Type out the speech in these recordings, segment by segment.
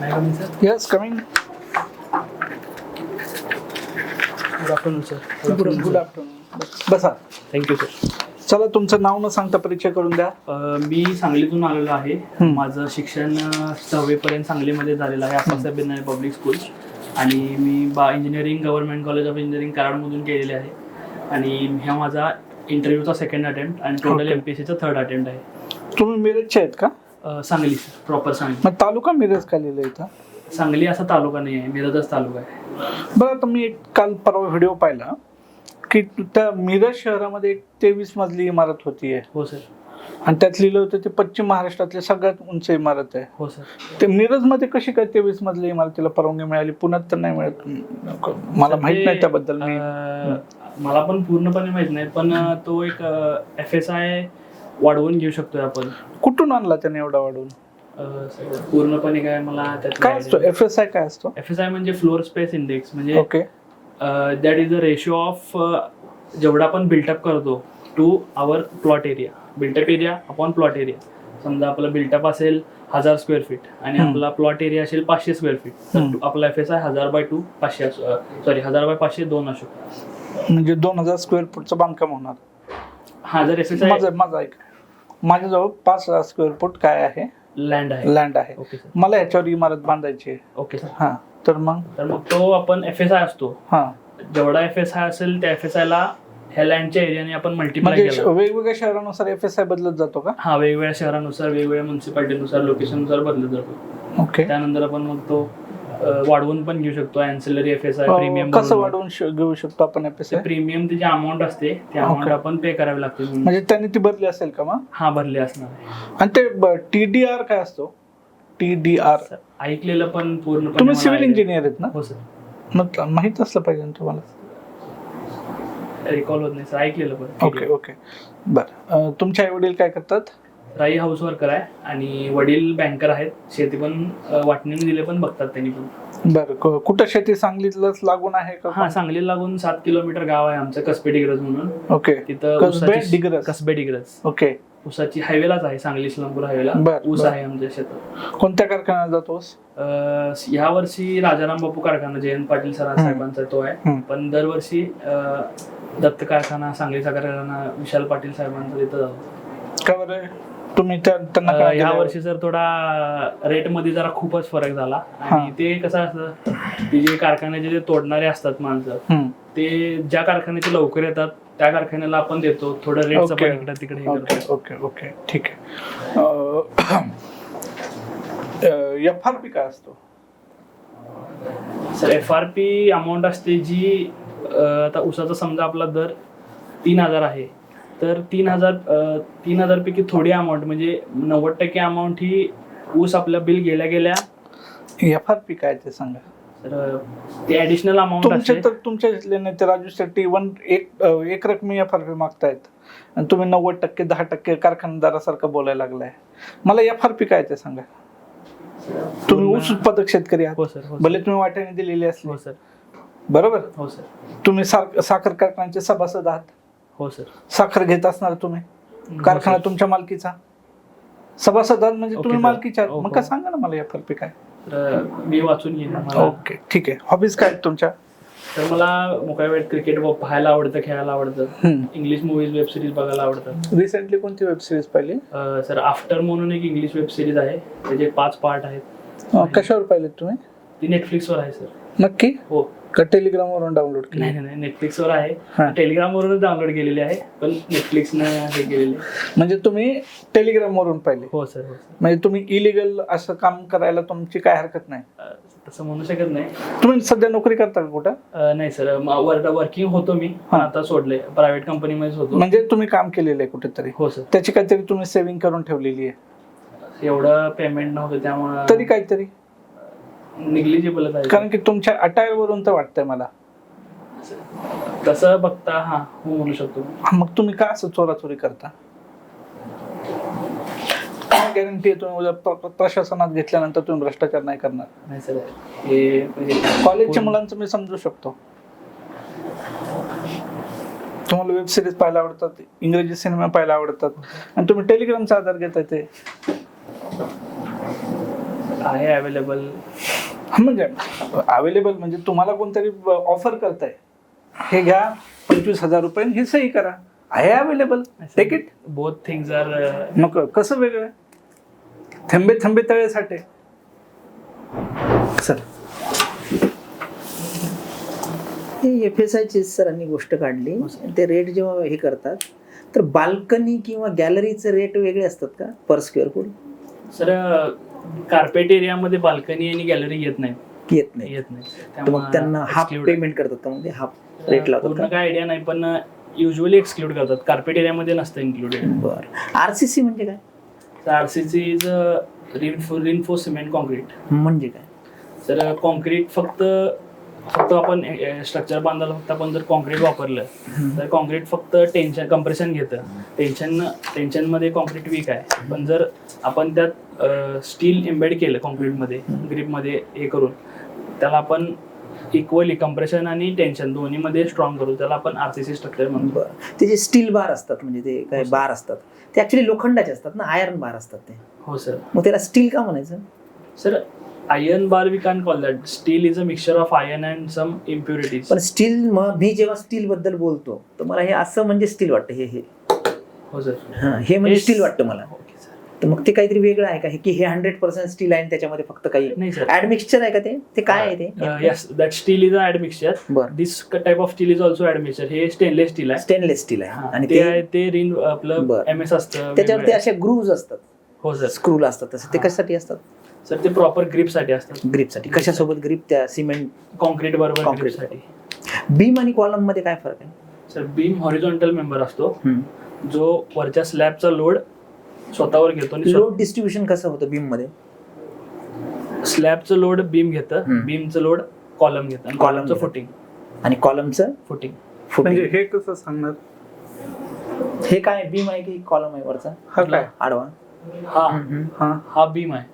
का मी sir yes coming good afternoon sir good afternoon बसा thank you sir चला तुमचं नाव न सांगता परिचय करून द्या. मी सांगलीतून आलेलो आहे. माझं शिक्षण अ, सहावीपर्यंत सांगलीमध्ये झालेलं आहे आप्पासाहेब बिनाळे पब्लिक स्कूल आणि मी बा engineering government college of engineering कराडमधून केलेले आहे. आणि ह्या माझा इंटरव्ह्यूचा सेकंड अटेम्प्ट आणि total Okay. M P S सीचा थर्ड अटेम्प्ट आहे. तुम्ही मिरजचे आहेत का? अ, सांगली सर प्रॉपर सांगली. मग तालुका मिरज का लिहिलं इथं? सांगली असा तालुका नाही आहे मिरजच तालुका आहे. बरं आता मी एक काल परवा व्हिडिओ पाहिला की त्या मिरज शहरामध्ये एक तेवीस मजली इमारत होती. हो सर. आणि त्यात लिहिलं होतं ते पश्चिम महाराष्ट्रातली सगळ्यात उंच इमारत आहे. हो सर. ते मिरजमध्ये कशी काय तेवीस मजली इमारतीला परवानगी मिळाली? पुण्यात तर नाही मिळत. मला माहीत नाही त्याबद्दल मी. अ, मला पण पूर्णपणे माहीत नाही पण अ, तो एक एफ एस आय वाढवून घेऊ शकतोय आपण. कुठून आणला त्याने एवढा वाढून अ, पूर्णपणे काय मला काय असतो? एफ एस आय काय असतो? एफ एस आय म्हणजे फ्लोअर स्पेस इंडेक्स म्हणजे okay. That is the ratio of जेवढा आपण बिल्टअप करतो to our plot area built up area upon plot area समजा आपला बिल्टअप असेल हजार स्क्वेअर फीट आणि. आपला प्लॉट एरिया असेल पाचशे स्क्वेअर फीट तर आपला एफ एस आय हजार बाय टू पाचशे सॉरी हजार बाय पाचशे दोन असू. म्हणजे दोन हजार स्क्वेअर फूटचं बांधकाम होणार. हा जर एफ एस आय माझं माझं ऐक. माझ्याजवळ पाच हजार स्क्वेअर फूट काय आहे? लँड आहे. लँड आहे. ओके सर मला ह्याच्यावर इमारत बांधायची आहे. ओके सर हा तर मग? तर मग तो आपण एफ एस आय असतो. हा. जेवढा एफ एस आय असेल त्या एफ एस आय ला ह्या लँडच्या एरियाने आपण मल्टिप्लाय म्हणजे श- केला वेगवेगळ्या शहरानुसार एफ एस आय बदलत जातो का? हा वेगवेगळ्या शहरानुसार वेगवेगळ्या म्युन्सिपाल्टीनुसार लोकेशननुसार बदलत जातो. ओके त्यानंतर आपण मग तो वाढवून पण घेऊ शकतो. Ancillary F S I premium कसं वाढवून घेऊ शकतो आपण एफ एस आय प्रीमियम ती जी अमाऊंट असते ती अमाऊंट. आपण पे करावी लागते म्हणजे त्यांनी ती भरली असेल का मग? हा भरले असणार आणि ते टी डी आर काय असतो? टी डी आर ऐकलेलं पण पूर्ण तुम्ही सिव्हिल इंजिनियर आहेत ना? हो सर. मग माहीत असलं पाहिजे तुम्हाला? रिकॉल होत नाही सर. ऐकलेलं पण. ओके ओके बरं. तुमचे आई वडील काय करतात? राई हाऊस वर्कर आहे आणि वडील बँकर आहेत. शेती पण वाटणीने दिले पण बघतात त्यांनी पण. बरं कुठं शेती? सांगलीतलंच लागून आहे हा का सांगली लागून सात किलोमीटर गाव आहे आमचं कसबे डिग्रज म्हणून. ओके. तिथं कसबे डिग्रज. ओके. ऊसाची हायवेलाच आहे सांगली इस्लामपूर हायवेला ऊस. आहे आमच्या शेतात. कोणत्या कारखान्यात जातोस अं, ह्या वर्षी राजाराम बापू कारखाना जयंत पाटील सर साहेबांचा तो आहे. पण दरवर्षी दत्त कारखाना सांगलीचा कारखाना विशाल पाटील साहेबांचा तिथं जातो. का बरं? तुम्ही त्या- त्यांना काय ह्या दिलं? वर्षी सर थोडा रेटमध्ये जरा खूपच फरक झाला. आणि ते कसं असतं की जे कारखान्याचे जे तोडणारे असतात माणसं हम्म. ते ज्या कारखान्याचे लवकर येतात त्या कारखान्याला आपण देतो थोडं ओके. पण इकडे तिकडे हे ओके करतो ओके ओके ठीक आहे एफ आर पी काय असतो sir F R P amount असते जी अं, आता उसाचा समजा आपला दर तीन हजार आहे तर तीन हजार तीन हजार पैकी थोडी अमाऊंट म्हणजे नव्वद टक्के अमाऊंट ही ऊस आपल्या बिल गेल्या गेल्या एफ आर पी काय ते सांगा. तर ती ऍडिशनल अमाऊंट तुमचे तर तुमच्या इथले नेते राजू शेट्टी वन एक एक रकमी एफ आर पी मागतायत. आणि तुम्ही नव्वद टक्के दहा टक्के कारखानदारासारखं बोलायला लागलाय. मला एफ आर पी काय ते सांगा. तुम्ही ऊस उत्पादक शेतकरी आहात. हो सर हो भले सर तुम्ही वाट्याने दिलेली असली. हो सर. बरोबर? हो सर. तुम्ही सार- साखर कारखान्याचे सभासद आहात. हो सर साखर घेत असणार तुम्ही? हो, कारखाना. तुमच्या मालकीचा? सभासद आहात म्हणजे तुम्ही सर. मालकीचे आहात. हो, मग हो. काय सांगा ना मला पी काय? मी वाचून घेईन ओके ठीक आहे. हॉबीज काय तुमच्या? तर मला मोकळ्या वेळेत क्रिकेट पाहायला आवडतं खेळायला आवडतं. इंग्लिश मूवीज वेब सिरीज बघायला आवडतं. रिसेंटली कोणती वेब सिरीज पाहिली? सर आफ्टर म्हणून एक इंग्लिश वेब सिरीज आहे. त्याचे पाच पार्ट आहेत. कशावर पाहिलेत तुम्ही? ती नेटफ्लिक्सवर आहे सर नक्की? हो. का टेलिग्राम वरून डाउनलोड केली? नाही नाही नाही नेटफ्लिक्सवर आहे. हा. टेलिग्रामवरूनच डाउनलोड केलेली आहे पण नेटफ्लिक्सनं हे केलेली. म्हणजे तुम्ही टेलिग्राम वरून पाहिले? हो सर हो सर. म्हणजे तुम्ही इलिगल असं काम करायला तुमची काय हरकत नाही? तसं म्हणू शकत नाही. तुम्ही सध्या नोकरी करता का कुठं? नाही सर. वर्किंग होतो मी पण. आता सोडले प्रायव्हेट कंपनीमध्येच होतो. म्हणजे तुम्ही काम केलेलं आहे कुठेतरी. हो सर. त्याची काहीतरी तुम्ही सेव्हिंग करून ठेवलेली आहे. एवढं पेमेंट नव्हतं त्यामुळं तरी काहीतरी. निग्लिजिबलच आहे. कारण की तुमच्या अटायर वरून तर वाटतंय मला. तसं बघता हा हो म्हणू शकतो. हा, मग तुम्ही का असं चोराचोरी करता? गॅरंटी आहे तुम्ही उद्या प्र- प्रशासनात घेतल्यानंतर तुम्ही भ्रष्टाचार नाही करणार? नाही सर हे म्हणजे कॉलेजच्या पूर्ण- मुलांचं मी समजू शकतो. तुम्हाला वेब सिरीज पाहायला आवडतात इंग्रजी सिनेमा पाहायला आवडतात. आणि तुम्ही टेलिग्रामचा आधार घेताय ते. आहे अवेलेबल म्हणजे अवेलेबल म्हणजे तुम्हाला कोणतरी ऑफर करताय. हे घ्या पंचवीस हजार रुपये हे सही करा. आहे available take both things are मग कसं वेगळं? थेंबे थेंबे तळे साठे सर एफ एस आयची सरांनी गोष्ट काढली. ते रेट जेव्हा हे करतात तर बाल्कनी किंवा गॅलरीचे रेट वेगळे असतात का? Per square foot sir carpet एरियामध्ये बाल्कनी आणि गॅलरी येत नाही येत नाही. येत नाही. मग त्यांना हाफ पेमेंट करतात का म्हणजे हाफ रेट लावतात पूर्ण काय आयडिया नाही पण युजली एक्सक्लूड करतात. कार्पेट एरियामध्ये नसतं इन्क्लुडेड बरं. आरसीसी म्हणजे काय? RCC is reinforced cement concrete म्हणजे काय? तर कॉन्क्रीट फक्त फक्त आपण स्ट्रक्चर बांधायला फक्त आपण जर कॉन्क्रीट वापरलं तर कॉन्क्रीट फक्त टेन्शन कम्प्रेशन घेतं. टेन्शन टेन्शनमध्ये कॉन्क्रीट वीक आहे. पण जर आपण त्यात स्टील एम्बेड केलं कॉन्क्रीटमध्ये ग्रीपमध्ये हे करून त्याला आपण इक्वली कम्प्रेशन आणि टेन्शन दोन्हीमध्ये स्ट्रॉंग करू त्याला आपण आरसीसी स्ट्रक्चर म्हणतो. ते जे स्टील बार असतात म्हणजे ते काय हो. बार असतात ते ऍक्च्युली लोखंडाचे असतात ना? आयर्न बार असतात ते. हो सर मग त्याला स्टील का म्हणायचं? Sir iron bar we can call that steel is a mixture of iron and some impurities पण स्टील मग मी जेव्हा स्टील बद्दल बोलतो तर मला हे असं म्हणजे स्टील वाटतं हे हे. हो सर हा, हे म्हणजे स्टील वाटतं मला. ओके सर तर मग ते काहीतरी वेगळं आहे का? हे की हे हंड्रेड पर्सेंट स्टील आहे आणि त्याच्यामध्ये फक्त काही नाही सर आहे का ते? ते काय आहे ते? Yes that steel is a बरं. This type of steel is also admixture हे स्टेनलेस स्टील आहे. स्टेनलेस स्टील आहे. आणि ते ते आहे ते रिन आपलं बरं. एम एस असतं त्याच्यावर ते. असे ग्रूव्ज असतात. हो सर स्क्रूल असतात तसे. ते. कशासाठी असतात? सर ते प्रॉपर ग्रिपसाठी असतात. ग्रीपसाठी कशासोबत ग्रीप त्या सिमेंट कॉन्क्रीट बरोबर Concrete. साठी. बीम आणि कॉलममध्ये काय फरक आहे? सर बीम हॉरिझॉन्टल मेंबर असतो. हम्म. जो वरच्या स्लॅबचा लोड स्वतःवर घेतो आणि लोड डिस्ट्रीब्युशन कसं होतं बीममध्ये? स्लॅबचं लोड बीम घेतं हम्म. बीमचं लोड कॉलम घेतं आणि Column कॉलमचं घेतं. फुटिंग आणि कॉलमचं फुटिंग म्हणजे हे कसं सांगणार? हे काय बीम आहे की कॉलम आहे वरचा? हा काय? आडवा. हा. हा. हा बीम आहे.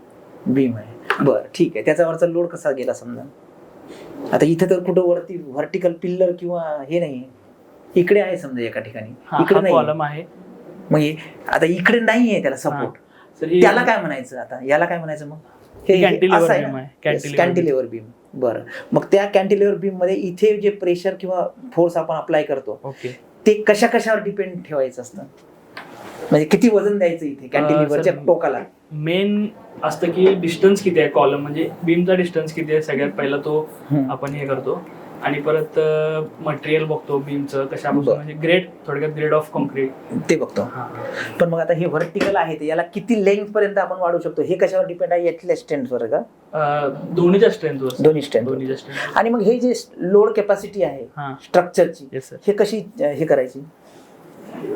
बीम आहे. बरं ठीक आहे. त्याचा वरचा लोड कसा गेला समजा? आता इथे तर कुठं वरती व्हर्टिकल पिल्लर किंवा हे नाही. इकडे आहे समजा एका ठिकाणी. हा इकडे नाही. कॉलम आहे. मग हे- आता इकडे नाहीये त्याला सपोर्ट सर त्याला काय म्हणायचं आता? याला काय म्हणायचं मग? हे आहे? आहे. कॅन्टिलेवर बीम बरं. मग त्या कॅन्टिलेवर बीममध्ये इथे जे प्रेशर किंवा फोर्स आपण अप्लाय करतो ओके ते कशा कशावर डिपेंड ठेवायचं असतं? म्हणजे किती वजन द्यायचं इथे? कॅन्टिलिव्हरच्या टोकाला? मेन असतं की डिस्टन्स किती आहे कॉलम म्हणजे बीमचा डिस्टन्स किती आहे? सगळ्यात पहिला तो. आपण हे करतो. आणि परत मटेरियल बघतो बीमचं कशापासून. म्हणजे ग्रेड थोडक्यात ग्रेड ऑफ कॉन्क्रीट ते बघतो. पण मग आता हे व्हर्टिकल आहे ते याला किती लेंथ पर्यंत आपण वाढू शकतो? हे कशावर डिपेंड आहे? यातल्या स्ट्रेंथ वर का? दोन्हीच्या स्ट्रेंथवर दोन्ही स्ट्रेंथ दोन्हीच्या स्ट्रेंथ आणि मग हे जे लोड कॅपॅसिटी आहे स्ट्रक्चरची हे कशी हे करायची?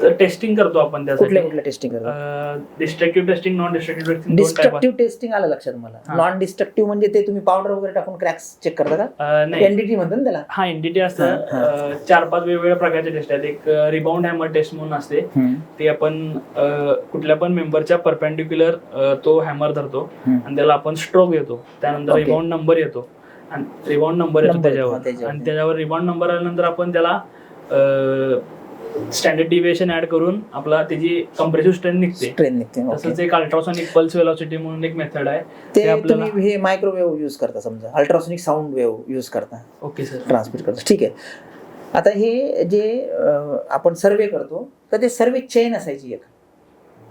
तर टेस्टिंग करतो आपण कुठल्या त्यासाठी. कुठल्या टेस्टिंग करतो? Destructive testing non destructive testing दोन डिस्ट्रक्टिव्ह टेस्टिंग आलं लक्षात मला. हा. नॉन डिस्ट्रक्टिव्ह म्हणजे ते तुम्ही पावडर वगैरे टाकून क्रॅक्स चेक करता का? नाही. एनडीटी म्हणतो ना त्याला. हा एनडीटी हा, असतं अं, चार पाच वेगवेगळ्या प्रकारचे टेस्ट आहेत. एक रिबाउंड हॅमर टेस्ट म्हणून असते. ते आपण अं, कुठल्या पण मेंबरच्या परपेंडिक्युलर तो हॅमर धरतो. हम्म. आणि त्याला आपण स्ट्रोक देतो. त्यानंतर Okay. रिबाउंड नंबर येतो. आणि रिबाउंड नंबर येतो Number येतो, हा, त्याच्यावर. त्याच्यावर. आणि त्याच्यावर रिबाउंड नंबर आल्यानंतर आपण त्याला स्टँडर्ड डिव्हिएशन ऍड करून आपला त्याची कम्प्रेसिव्ह स्ट्रेंथ निघते ट्रेन निघते तसंच. एक अल्ट्रासॉनिक पल्स वेलॉसिटी म्हणून एक मेथड आहे. ते ते आपल्याला तुम्ही हे मायक्रोवेव्ह यूज करता समजा अल्ट्रासोनिक साऊंड वेव्ह यूज करता. ओके सर ट्रान्समिट करतो. ठीक आहे. आता हे जे अं, आपण सर्वे करतो तर ते सर्वे चेन असायची एक.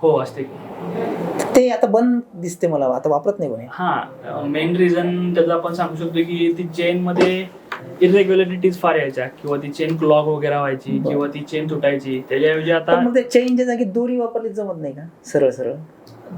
हो असते की. ते आता बंद दिसते मला आता वापरत नाही कोणी. हा मेन रिझन त्याचं आपण सांगू शकतो की ती चेन मध्ये इरेग्युलरिटीज फार यायच्या. किंवा ती चेन क्लॉग वगैरे व्हायची बरं. किंवा ती चेन तुटायची. त्याच्याऐवजी आता मग ते चेनच्या जागी दोरी वापरली जमत नाही का? सरळ सरळ.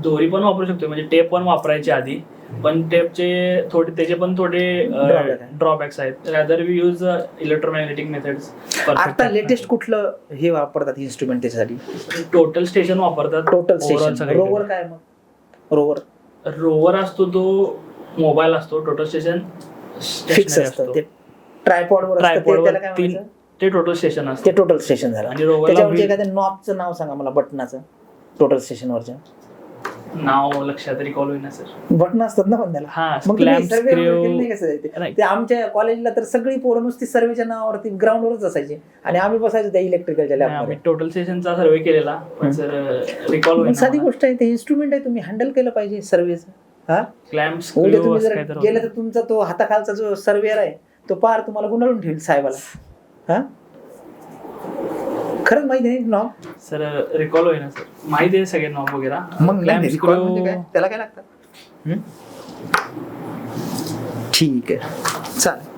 दोरी पण वापरू शकतो म्हणजे टेप पण वापरायचे आधी. पण टेपचे थोडे त्याचे पण थोडे Drawback आहे. ड्रॉबॅक्स आहेत. Rather we use electromagnetic methods आता लेटेस्ट कुठलं हे वापरतात इन्स्ट्रुमेंट त्याच्यासाठी? टोटल स्टेशन वापरतात. Total station. रोवर काय मग? रोवर रोवर असतो तो मोबाईल असतो. टोटल स्टेशन फिक्स असतं. ते ट्रायपॉड वर असतं, ते- त्याला काय तीन म्हणायचं? ते टोटल स्टेशन ते असते टोटल स्टेशन झालं. आणि रोवरला त्याच्यावरचे wheel- एखाद्या नॉबचं नाव सांगा मला बटनाचं. टोटल स्टेशनवरच्या नाव लक्षात रिकॉल होईना सर बटन असतात ना पण त्याला. हा मग तुम्ही क्लॅम्प सर्वे केलं नाही ते? ते आमच्या कॉलेजला तर सगळी पोरं नुसती सर्वेच्या नावावरती ग्राउंडवरच असायची. आणि आम्ही बसायचो त्या इलेक्ट्रिकलच्या नाही, आम्ही लॅबमध्ये टोटल स्टेशनचा सर्वे केलेला पण. सर रिकॉल पण साधी होईना गोष्ट आहे ते इन्स्ट्रुमेंट आहे तुम्ही हँडल केलं पाहिजे सर्वेचं. हा? क्लॅम्प्स उद्या तुम्ही असं जर गेलं तर तुमचा तो हाताखालचा जो सर्वेअर आहे तो पार तुम्हाला गुंडाळून ठेवेल साहेबाला. हा? खरंच माहिती नाही नॉब? सर रिकॉल होईना सर. माहिती आहे सगळे नॉब वगैरे मग नाही recall म्हणजे काय? त्याला काय लागतं? ठीक आहे. चालेल.